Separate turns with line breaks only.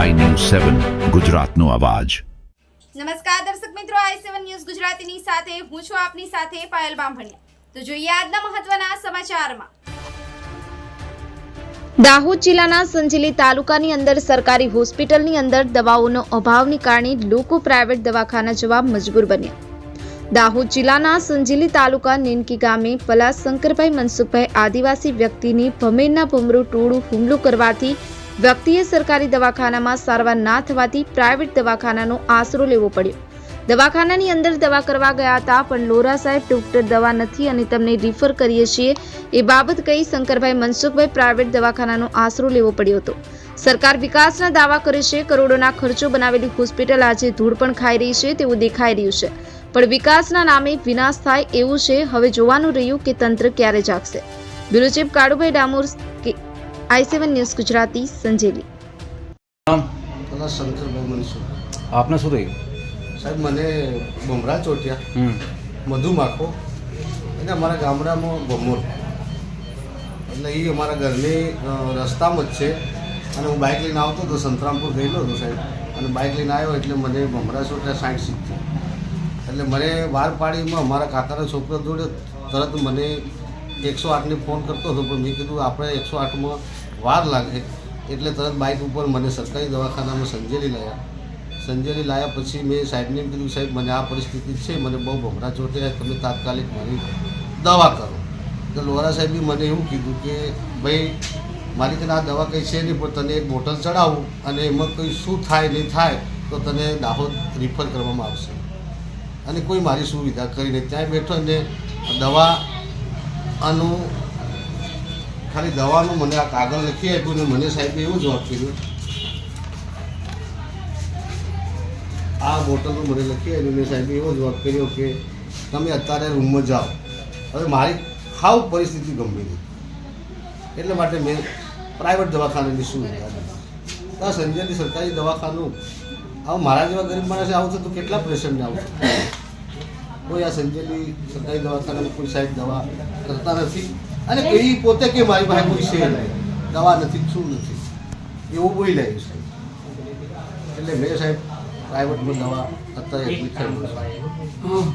સેવન ગુજરાતનો અવાજ.
નમસ્કાર દર્શક મિત્રો આઈ સેવન ન્યૂઝ ગુજરાતીની સાથે હું છું આપની સાથે પાયલ બામભણિયા. તો જોઈએ આજના મહત્વના સમાચારમાં. દાહોદ જિલ્લાના સંજેલી તાલુકાની અંદર સરકારી હોસ્પિટલની અંદર દવાઓનો અભાવને કારણે લોકો પ્રાઇવેટ દવાખાના જવા મજબૂર બન્યા. દાહોદ જિલ્લાના સંજેલી તાલુકા નિનકી ગામે પલા શંકરભાઈ મનસુખભાઈ આદિવાસી વ્યક્તિની ભમેરના ભમરું ટોળું હુમલો કરવાથી વ્યક્તિએ સરકારી દવાખાનામાં સારવાર ના થવાથી પ્રાઇવેટ દવાખાનાનો આશરો લેવો પડ્યો. દવાખાનાની અંદર દવા કરવા ગયા હતા, પણ લોરા સાહેબ ડોક્ટર દવા નથી અને તમને રિફર કરીએ છીએ. એ બાબત કહી શંકરભાઈ મનસુખભાઈ પ્રાઇવેટ દવાખાનાનો આશરો લેવો પડ્યો હતો. સરકાર વિકાસના દાવા કરે છે, કરોડોના ખર્ચો બનાવેલી હોસ્પિટલ આજે ધૂળ પણ ખાઈ રહી છે, તેવું દેખાઈ રહ્યું છે. પણ વિકાસના નામે વિનાશ થાય એવું છે, હવે જોવાનું રહ્યું કે તંત્ર ક્યારે જાગશે. Bureau chief Kalubhai Damor I seven news Gujarati Sanjeli.
Shankarbhai Mansukh
આપને શું થયું?
સાહેબ મને બમરા ચોટિયા.
હમ.
મધુમાખો અને અમારા ગામડામાં બમોર એટલે એ અમારા ઘરની રસ્તામાં જ છે. અને હું બાઇક લઈને આવતો હતો સંતરામપુર ગયેલો હતો સાહેબ. અને બાઇક લઈને આવ્યો એટલે મને બમરા ચોટિયા સાઠ સીટથી. એટલે મને વાર પાડીમાં અમારા કાકાના છોકરો જોડે તરત મને એકસો આઠને ફોન કરતો હતો, પણ મેં કીધું, આપણે એકસો આઠમાં વાર લાગે, એટલે તરત બાઇક ઉપર મને સરકારી દવાખાનામાં સંજેલી લાવ્યા સંજેલી લાવ્યા પછી મેં સાહેબને કીધું, સાહેબ, મને આ પરિસ્થિતિ છે, મને બહુ ભમરા ચોટે તમે તાત્કાલિક મારી દવા કરો. તો લોરા સાહેબે મને એવું કીધું કે, ભાઈ, મારી તને આ દવા કંઈ છે નહીં, પણ તને એક બોટલ ચડાવું અને એમાં કંઈ શું થાય નહીં થાય, તો તને દાહોદ રિફર કરવામાં આવશે. અને કોઈ મારી સુવિધા કરીને ત્યાં બેઠો અને દવા આનું ખાલી દવાનું મને આ કાગળ લખી આપ્યું ને મને સાહેબે એવો જવાબ કર્યો. આ બોટલનું મને લખી આપ્યું ને સાહેબે એવો જવાબ કર્યો કે તમે અત્યારે રૂમમાં જાઓ. હવે મારી ખાવ પરિસ્થિતિ ગંભીર એટલે માટે મેં પ્રાઇવેટ દવાખાનાની સુવિધા આ સંજયની સરકારી દવાખાનું, આવું મારા જેવા ગરીબ માણસે આવું થતું કેટલા પેશન્ટને આવું? કોઈ આ સંજયની સરકારી દવાખાનામાં કોઈ સાહેબ દવા કરતા નથી. અને એ પોતે કે મારી પાસે કોઈ છે નહીં. દવા નથી, શું નથી. એવું કોઈ લાગ્યું સાહેબ એટલે મેં સાહેબ પ્રાઇવેટમાં દવા અત્યારે એટલી ખરીદું છું.